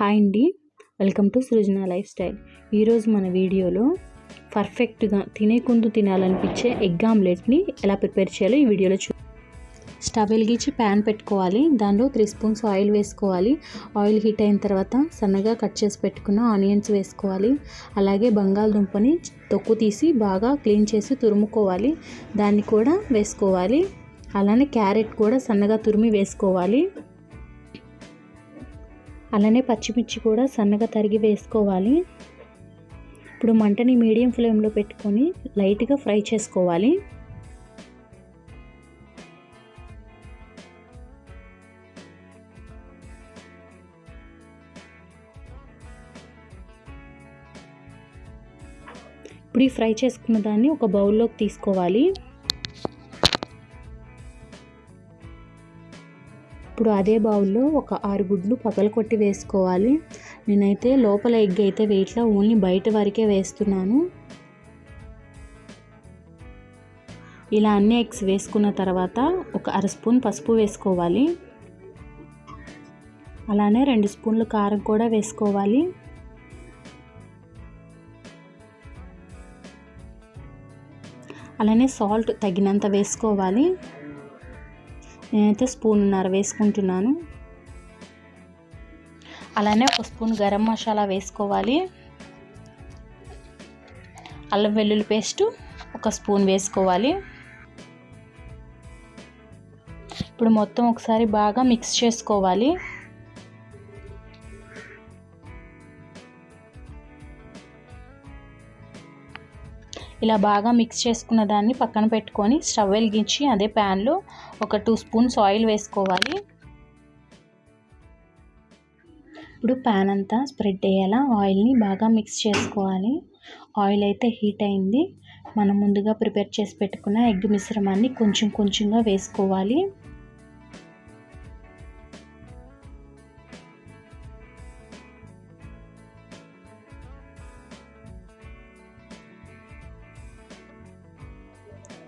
Hi అండి. Welcome to Srujana lifestyle. ఈరోజు మన వీడియోలో పర్ఫెక్ట్గా తినేకుందు తినాలనిపించే ఎగ్ ఆమ్లెట్ని ఎలా ప్రిపేర్ చేయాలో ఈ వీడియోలో చూ స్టవ్ వెలిగించి ప్యాన్ పెట్టుకోవాలి. దానిలో త్రీ స్పూన్స్ ఆయిల్ వేసుకోవాలి. ఆయిల్ హీట్ అయిన తర్వాత సన్నగా కట్ చేసి పెట్టుకున్న ఆనియన్స్ వేసుకోవాలి. అలాగే బంగాళదుంపని తొక్కు తీసి బాగా క్లీన్ చేసి తురుముకోవాలి. దాన్ని కూడా వేసుకోవాలి. అలానే క్యారెట్ కూడా సన్నగా తురిమి వేసుకోవాలి. అలానే పచ్చిమిర్చి కూడా సన్నగా తరిగి వేసుకోవాలి. ఇప్పుడు మంటని మీడియం ఫ్లేమ్లో పెట్టుకొని లైట్గా ఫ్రై చేసుకోవాలి. ఇప్పుడు ఈ ఫ్రై చేసుకున్న దాన్ని ఒక బౌల్లోకి తీసుకోవాలి. ఇప్పుడు అదే బౌల్లో ఒక ఆరు గుడ్లు పగలు కొట్టి వేసుకోవాలి. నేనైతే లోపల ఎగ్ అయితే వేయట్లా ఓన్లీ బయట వరకే వేస్తున్నాను. ఇలా అన్ని ఎగ్స్ వేసుకున్న తర్వాత ఒక అర స్పూన్ పసుపు వేసుకోవాలి. అలానే రెండు స్పూన్లు కారం కూడా వేసుకోవాలి. అలానే సాల్ట్ తగినంత వేసుకోవాలి. నేనైతే స్పూన్నర వేసుకుంటున్నాను. అలానే ఒక స్పూన్ గరం మసాలా వేసుకోవాలి. అల్లం వెల్లుల్లి పేస్టు ఒక స్పూన్ వేసుకోవాలి. ఇప్పుడు మొత్తం ఒకసారి బాగా మిక్స్ చేసుకోవాలి. ఇలా బాగా మిక్స్ చేసుకున్న దాన్ని పక్కన పెట్టుకొని స్టవ్ వెలిగించి అదే ప్యాన్లో ఒక టూ స్పూన్స్ ఆయిల్ వేసుకోవాలి. ఇప్పుడు ప్యాన్ అంతా స్ప్రెడ్ అయ్యేలా ఆయిల్ని బాగా మిక్స్ చేసుకోవాలి. ఆయిల్ అయితే హీట్ అయింది. మనం ముందుగా ప్రిపేర్ చేసి పెట్టుకున్న ఎగ్ మిశ్రమాన్ని కొంచెం కొంచెంగా వేసుకోవాలి.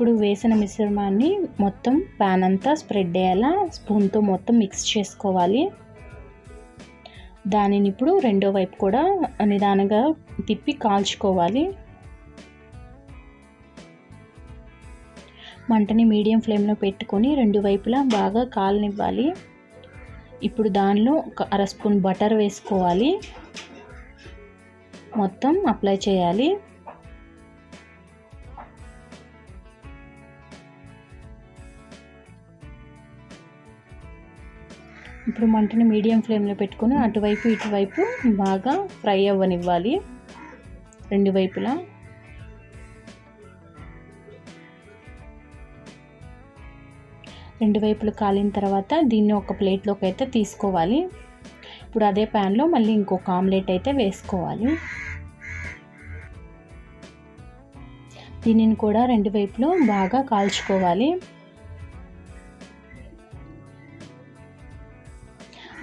ఇప్పుడు వేసిన మిశ్రమాన్ని మొత్తం ప్యాన్ అంతా స్ప్రెడ్ అయ్యేలా స్పూన్తో మొత్తం మిక్స్ చేసుకోవాలి. దానిని ఇప్పుడు రెండో వైపు కూడా నిదానంగా తిప్పి కాల్చుకోవాలి. మంటని మీడియం ఫ్లేమ్లో పెట్టుకొని రెండు వైపులా బాగా కాలనివ్వాలి. ఇప్పుడు దానిలో ఒక అర స్పూన్ బటర్ వేసుకోవాలి. మొత్తం అప్లై చేయాలి. ఇప్పుడు మంటని మీడియం ఫ్లేమ్లో పెట్టుకొని అటువైపు ఇటువైపు బాగా ఫ్రై అవ్వనివ్వాలి. రెండు వైపులా. రెండు వైపులు కాలిన తర్వాత దీన్ని ఒక ప్లేట్లోకి అయితే తీసుకోవాలి. ఇప్పుడు అదే ప్యాన్లో మళ్ళీ ఇంకొక ఆమ్లెట్ అయితే వేసుకోవాలి. దీనిని కూడా రెండు వైపులు బాగా కాల్చుకోవాలి.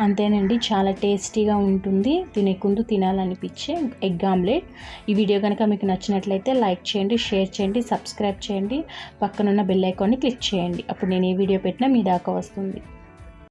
అంతేనండి చాలా టేస్టీగా ఉంటుంది. తినేకుందు తినాలనిపించే ఎగ్ ఆమ్లెట్. ఈ వీడియో కనుక మీకు నచ్చినట్లయితే లైక్ చేయండి షేర్ చేయండి సబ్స్క్రైబ్ చేయండి. పక్కనున్న బెల్ ఐకాన్ని క్లిక్ చేయండి. అప్పుడు నేను ఏ వీడియో పెట్టినా మీ దాకా వస్తుంది.